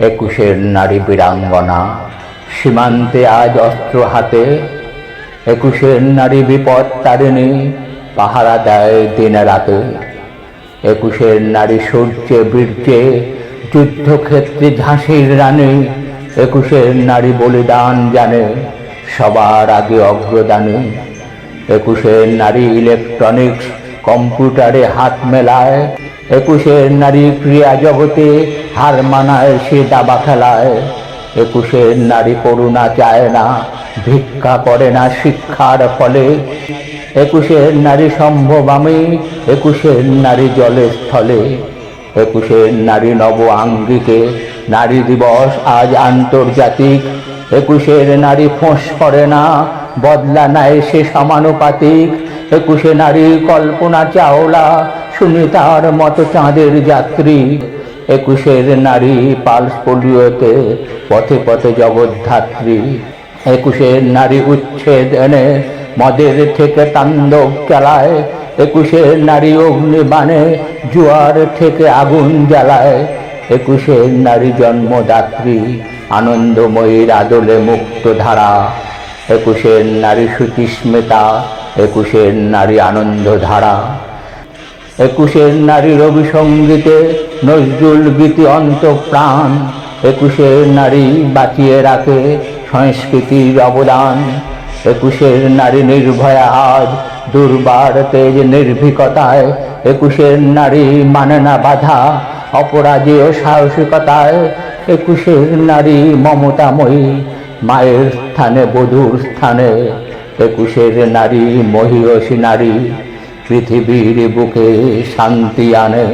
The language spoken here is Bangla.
একুশের নারী বীরাঙ্গনা। সীমান্তে আজ অস্ত্র হাতে। একুশের নারী বিপদ তারিণী পাহারা দেয় দিনে রাতে। একুশের নারী সূর্যে, বীর্যে, যুদ্ধক্ষেত্রে ঝাঁসির রানী। একুশের নারী বলিদান জানে সবার আগে অগ্রদানী। একুশের নারী ইলেকট্রনিক্স কম্পিউটারে হাত মেলায়। একুশের নারী ক্রিয়া জগতে হার মানায় সে দাবা খেলায় একুশের নারী করুণা চায় না, ভিক্ষা করে না শিক্ষার ফলে। একুশের নারী সম্ভব আমি একুশের নারী জলের স্থলে। একুশের নারী নব আঙ্গিকে, নারী দিবস আজ আন্তর্জাতিক। একুশের নারী ফোঁস করে না, বদলা নেয় সে সমানুপাতিক। একুশে নারী কল্পনা চাওলা, সুনিতার মতো চাঁদের যাত্রী। একুশের নারী পালস পোলিওতে পথে পথে জগদ্ধাত্রী একুশের নারী উচ্ছেদ এনে মদের থেকে তাণ্ডব চালায় একুশের নারী অগ্নি অগ্নিবাণে জুয়ার থেকে আগুন জ্বালায় একুশের নারী জন্মদাত্রী আনন্দময়ীর আদলে মুক্ত ধারা একুশের নারী সুচিস্মিতা একুশের নারী আনন্দ ধারা একুশের নারী রবি সঙ্গীতে নজরুল গীতি অন্ত প্রাণ। একুশের নারী বাঁচিয়ে রাখে সংস্কৃতির অবদান। একুশের নারী নির্ভয়া আজ দুর্বার তেজ নির্ভীকতায়। একুশের নারী মানে না বাধা অপরাজেয় সাহসিকতায়। একুশের নারী মমতাময়ী, মায়ের স্থানে, বধূর স্থানে। একুশের নারী মহিষী নারী, পৃথিবীর বুকে শান্তি আনে।